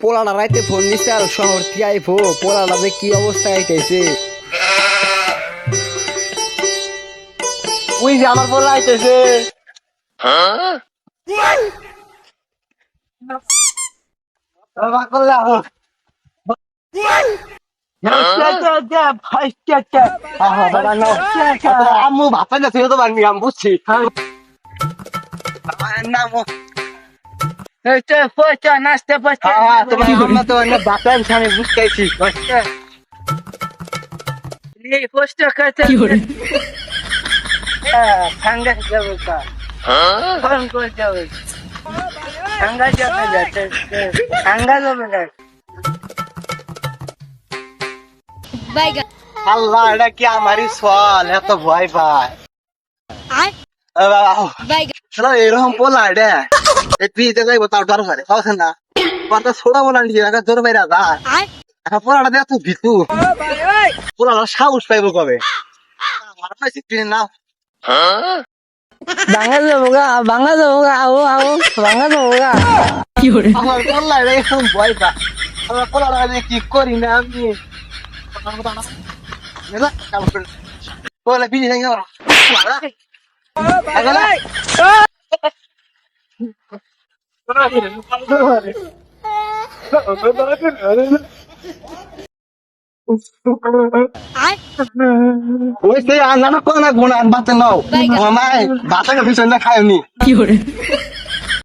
পোলাটা রাইতে ফোন দিচ্ছে আর শহর থেকে আইফো পোলাটা যে কি অবস্থা আইতেছে। ওই যে আমার বলা আইতেছে। বাবা আম্মু ভাতান যাচ্ছে তো বানি আমি বুঝছি নাচতে পারছে হ্যাঁ আমরা তো অন্য বাতান আমি বুঝতেছি ঠান্ডা যাবে ঠান্ডা যাবে ঠান্ডা যাবে আল্লাহ এটা কি আমারই সল এত ভয় পায়। এরকম পোলা এটা। এই পিতে যাইবো তার খাওয়াছেন না? কথা ছোড়া বলা নিজে জোর বাইরা দা এখন পোলাটা দেখ তুই ভিতু। পোলাটা সাহস পাইবো কবে? আমার তুই না। বাংলা যাব গা বাংলা যাব গা আও আও বাংলা যাব গা। আমার পোলা এটা এরকম ভয় পা আমার পোলাটা কি করি না আমি? ওই সেই আন্নাটা কোন না গুণ আনবাতে নাও মামাই বাতাকে পিছনে খায়নি